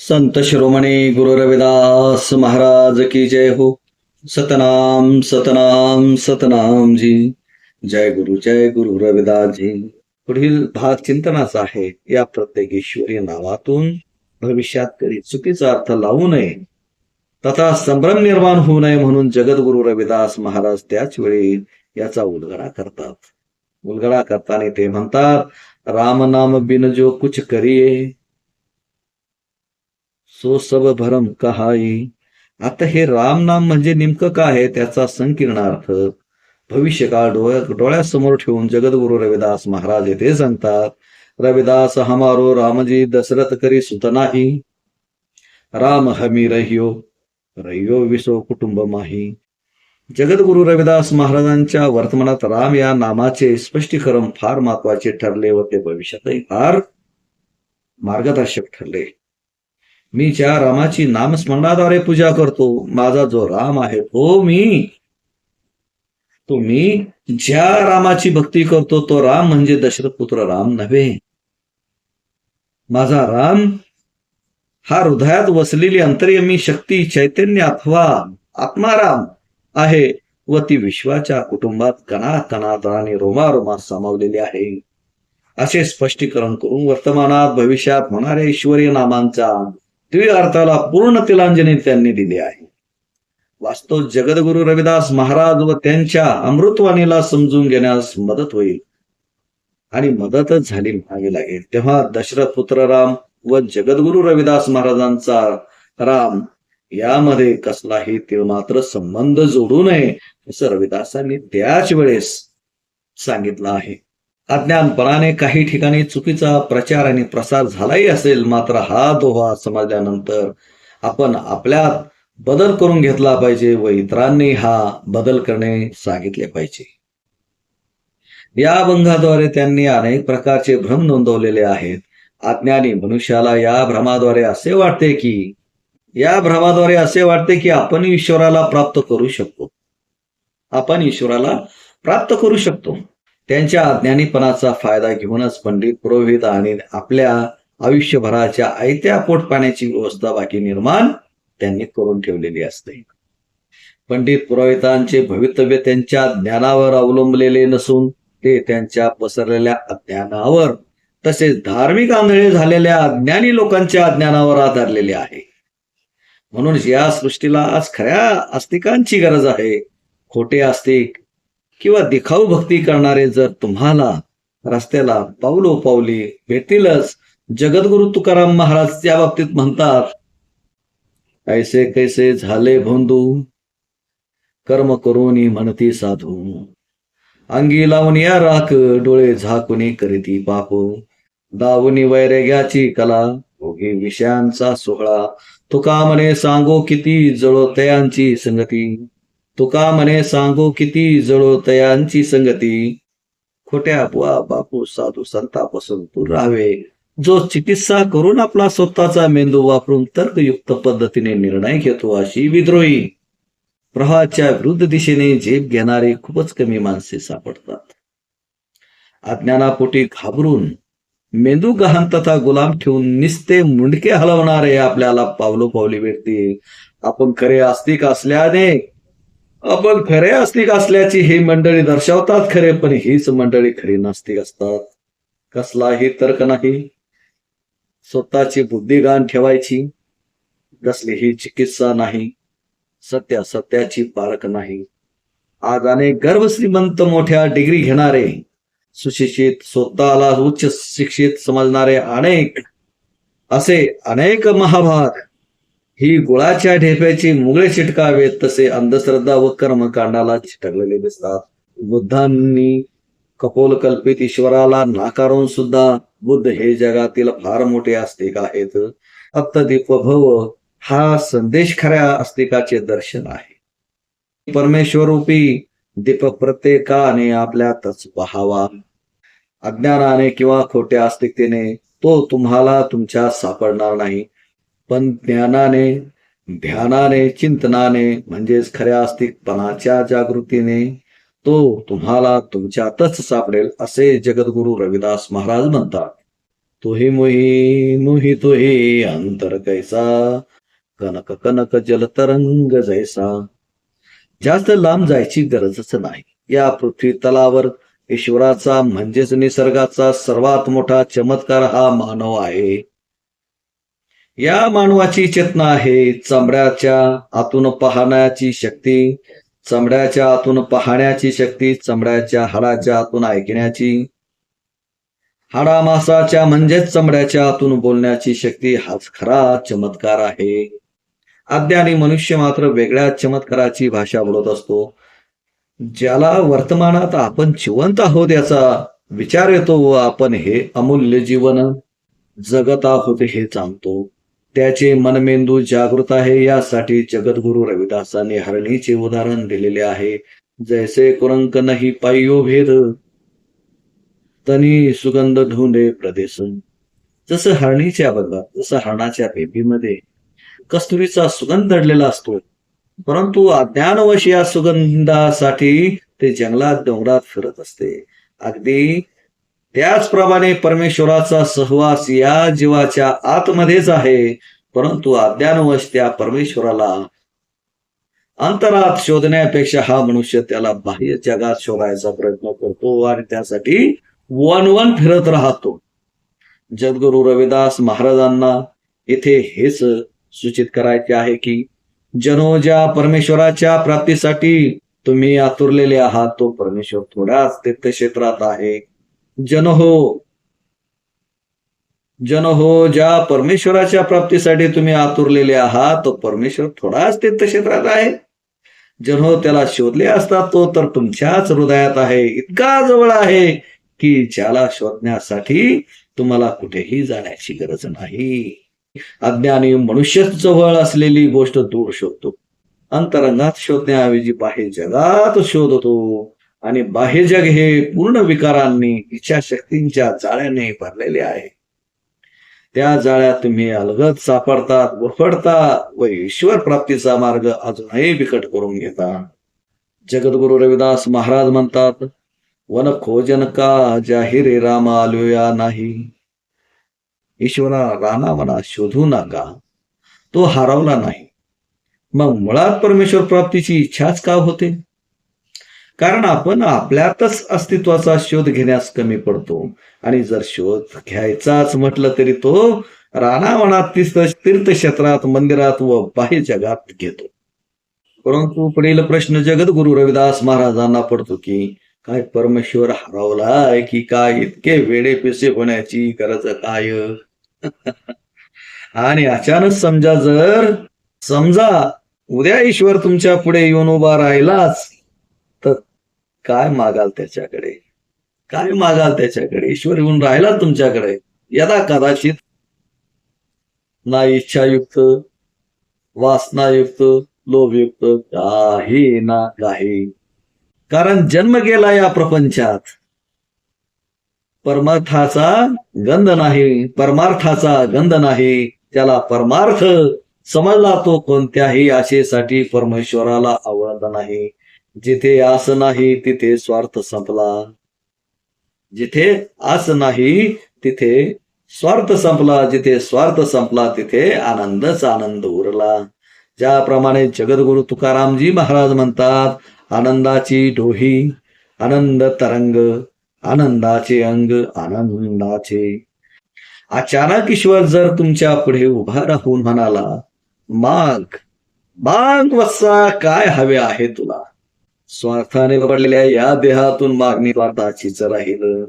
संत शिरोमणी गुरु रविदास महाराज की जय हो। सतनाम सतनाम सतनाम जी। जय गुरु जय गुरु रविदास जी। पुढील भाग चिंतनाचा आहे या प्रत्येक ईश्वरी नावातून भविष्यात कधी चुकीचा अर्थ लावू नये तथा संभ्रम निर्माण होऊ नये म्हणून जगद्गुरु रविदास महाराज त्याच वेळी याचा उलगडा करतात। उलगडा करताना ते म्हणतात राम नाम बिन जो कुछ करिये सो सब भरम कहाई. आता हे राम नाम म्हणजे नेमकं काय आहे त्याचा संकीर्णार्थ भविष्यकाळ डोळ्या डोळ्यासमोर ठेवून जगद्गुरु रविदास महाराज येथे सांगतात रविदास हमारो रामजी दशरथ करी सुत नाही. राम हमी रहियो रहियो विसो कुटुंब माही. जगद्गुरु रविदास महाराजांच्या वर्तमानात राम या नामाचे स्पष्टीकरण फार महत्त्वाचे ठरले व ते भविष्यातही फार मार्गदर्शक ठरले. मी ज्या रामाची नामस्मरणाद्वारे पूजा करतो माझा जो राम आहे तो मी. तो मी ज्या रामाची भक्ती करतो तो राम म्हणजे दशरथ पुत्र राम नव्हे. माझा राम हा हृदयात वसलेली अंतर्यमी शक्ती चैतन्य अथवा आत्माराम आहे व ती विश्वाच्या कुटुंबात कणा कणात आणि रोमारोमात सामावलेली आहे. असे स्पष्टीकरण करून वर्तमानात भविष्यात होणाऱ्या ईश्वरीय नामांचा अर्थाला पूर्ण तिलांजली त्यांनी दिली आहे. वास्तव जगद्गुरु रविदास महाराज व त्यांच्या अमृतवाणीला समजून घेण्यास मदत होईल. आणि मदतच झाली म्हणावी लागेल. तेव्हा दशरथ पुत्र राम व जगद्गुरु रविदास महाराजांचा राम यामध्ये कसलाही ते मात्र संबंध जोडू नये असं रविदासांनी त्याच वेळेस सांगितलं आहे. अज्ञानपणाने काही ठिकाणी चुकीचा प्रचार आणि प्रसार झालाही असेल मात्र हा दोहा समजल्यानंतर आपण आपल्यात बदल करून घेतला पाहिजे व इतरांनी हा बदल करणे सांगितले पाहिजे. या अभंगाद्वारे त्यांनी अनेक प्रकारचे भ्रम नोंदवलेले आहेत. अज्ञानी मनुष्याला या भ्रमाद्वारे असे वाटते की या भ्रमाद्वारे असे वाटते की आपण ईश्वराला प्राप्त करू शकतो. आपण ईश्वराला प्राप्त करू शकतो. त्यांच्या अज्ञानीपणाचा फायदा घेऊनच पंडित पुरोहित आणि आपल्या आयुष्यभराच्या आयत्या पोट पाण्याची व्यवस्था बाकी निर्माण त्यांनी करून ठेवलेली असते. पंडित पुरोहितांचे भवितव्य त्यांच्या ज्ञानावर अवलंबलेले नसून ते त्यांच्या पसरलेल्या अज्ञानावर तसेच धार्मिक आंधळे झालेल्या अज्ञानी लोकांच्या अज्ञानावर आधारलेले आहे. म्हणून या सृष्टीला आज खऱ्या आस्तिकांची गरज आहे. खोटे आस्तिक किंवा दिखाऊ भक्ती करणारे जर तुम्हाला रस्त्याला पावलो पावली भेटतीलच. जगद्गुरु तुकाराम महाराज त्या बाबतीत म्हणतात ऐसे कैसे झाले भोंदू? कर्म करून म्हणती साधू. अंगी लावून या राख डोळे झाकुनी करीती पाप दावनी वैरेग्याची कला भोगी विषयांचा सोहळा. तुका म्हणे सांगो किती जळो तयांची संगती. तुका म्हणे सांगू किती जळो तयांची संगती? खोट्या बुवा बापू साधू संतापासून दूर राहावे जो चिकित्सा करून आपला स्वतःचा मेंदू वापरून तर्कयुक्त पद्धतीने निर्णय घेतो अशी विद्रोही. प्रवाहाच्या विरुद्ध दिशेने झेप घेणारे खूपच कमी माणसे सापडतात. अज्ञानापोटी घाबरून मेंदू गहाण तथा गुलाम ठेवून निस्ते मुंडके हलवणारे आपल्याला पावलो पावली भेटते आपण खरे आस्तिक असल्याने आपण खरे आस्तिक असल्याची ही मंडळी दर्शवतात खरे पण हीच मंडळी खरी नास्तिक असतात. कसलाही तर्क नाही. स्वतःची बुद्धिगान ठेवायची. कसलीही चिकित्सा नाही. सत्या सत्याची पारख नाही. आज अनेक गर्भश्रीमंत मोठ्या डिग्री घेणारे सुशिक्षित स्वतःला उच्च शिक्षित समजणारे अनेक असे अनेक महाभाग ही गुळाच्या ढेप्याची मुगळे चिटकावेत तसे अंधश्रद्धा व कर्मकांडाला चिटकलेले दिसतात. बुद्धांनी कपोल कल्पित ईश्वराला नाकारून सुद्धा बुद्ध हे जगातील फार मोठे आस्तिक आहेत. अप्तदीप भव हा संदेश खऱ्या आस्तिकाचे दर्शन आहे. परमेश्वरूपी दीप प्रत्येकाने आपल्यातच पहावा. अज्ञानाने किंवा खोट्या आस्तिकतेने तो तुम्हाला तुमच्या सापडणार नाही. पण ज्ञानाने ध्यानाने चिंतनाने म्हणजेच खऱ्या अस्तिकपणाच्या जागृतीने तो तुम्हाला तुमच्यातच सापडेल असे जगद्गुरु रविदास महाराज म्हणतात. तुही मुही मुही तुही अंतर कैसा कनक कनक जलतरंग जैसा. जास्त लांब जायची गरजच नाही. या पृथ्वी तलावर ईश्वराचा म्हणजेच निसर्गाचा सर्वात मोठा चमत्कार हा मानव आहे. या मानवाची चेतना आहे. चमड्याच्या आतून पाहण्याची शक्ती चमड्याच्या आतून पाहण्याची शक्ती चमड्याच्या हाडाच्या आतून ऐकण्याची. हाडा मासाच्या म्हणजेच चमड्याच्या आतून बोलण्याची शक्ती हाच खरा चमत्कार आहे. अज्ञानी मनुष्य मात्र वेगळ्या चमत्काराची भाषा बोलत असतो. ज्याला वर्तमानात आपण जिवंत आहोत याचा विचार येतो व आपण हे अमूल्य जीवन जगत आहोत हे जाणतो. त्याचे मनमेंदू जागृत आहे. यासाठी जगद्गुरु रविदासांनी हरणीचे उदाहरण दिलेले आहे. जैसे कुरंक नाही पायो भेद तनी सुगंध धुंदे प्रदेश. जसं हरणीच्या बघा जसं हरणाच्या बेबीमध्ये कस्तुरीचा सुगंध दडलेला असतो. परंतु अज्ञानवश या सुगंधासाठी ते जंगलात डोंगरात फिरत असते. अगदी त्याचप्रमाणे परमेश्वराचा सहवास या जीवाच्या आतमध्येच आहे परंतु अज्ञानवश त्या परमेश्वराला अंतरात शोधण्यापेक्षा हा मनुष्य त्याला बाह्य जगात शोधायचा प्रयत्न करतो आणि त्यासाठी वन वन फिरत राहतो. जगद्गुरु रविदास महाराजांना इथे हेच सूचित करायचे आहे की जनो ज्या परमेश्वराच्या प्राप्तीसाठी तुम्ही आतुरलेले आहात तो परमेश्वर थोड्याच तीर्थक्षेत्रात आहे. जन हो जन हो ज्या परमेश्वराच्या प्राप्तीसाठी तुम्ही आतुरलेले आहात तो परमेश्वर थोडाच तीर्थक्षेत्रात आहे. जन हो त्याला शोधले असता तो तर तुमच्याच हृदयात आहे. इतका जवळ आहे की ज्याला शोधण्यासाठी तुम्हाला कुठेही जाण्याची गरज नाही. अज्ञानी मनुष्य जवळ असलेली गोष्ट दूर शोधतो. अंतरंगात शोधण्याऐवजी बाहेर जगात शोधतो. आणि बाह्य जग हे पूर्ण विकारांनी इच्छाशक्तींच्या जाळ्याने भरलेले आहे. त्या जाळ्यात तुम्ही अलगद सापडतात वफडता व ईश्वर प्राप्तीचा मार्ग अजूनही बिकट करून घेता जगद्गुरु रविदास महाराज म्हणतात वन खोजन का जाहिरे राम आलोया नाही? ईश्वरा राणा मना शोधू नका. तो हरवला नाही. मग मुळात परमेश्वर प्राप्तीची इच्छाच का होते? कारण आपण आपल्यातच अस्तित्वाचा शोध घेण्यास कमी पडतो. आणि जर शोध घ्यायचाच म्हटलं तरी तो रानावनात तीर्थ तीर्थक्षेत्रात मंदिरात व बाह्य जगात घेतो. परंतु पुढील प्रश्न जगद्गुरु रविदास महाराजांना पडतो की काय परमेश्वर हरवलाय की काय इतके वेडे पिसे होण्याची गरज काय? आणि अचानक समजा जर समजा उद्या ईश्वर तुमच्यापुढे येऊन उभा राहिलाच तर काय मागाल त्याच्याकडे? काय मागाल त्याच्याकडे? ईश्वर येऊन राहिला तुमच्याकडे? यदा कदाचित ना इच्छायुक्त वासनायुक्त लोभयुक्त काही ना काही. कारण जन्म गेला या प्रपंचात. परमार्थाचा गंध नाही परमार्थाचा गंध नाही. त्याला परमार्थ समजला तो कोणत्याही आशेसाठी परमेश्वराला आवडत नाही. जिथे आस नाही तिथे स्वार्थ संपला. जिथे आस नाही तिथे स्वार्थ संपला. जिथे स्वार्थ संपला तिथे आनंदच आनंद उरला. ज्याप्रमाणे जगद्गुरु तुकारामजी महाराज म्हणतात आनंदाची डोही आनंद तरंग आनंदाचे अंग आनंदाचे. अचानक ईश्वर जर तुमच्यापुढे उभा राहून म्हणाला माग माग वत्सा काय हवे आहे तुला? स्वार्थाने पडलेल्या या देहातून मागणी स्वार्थाचीच राहील.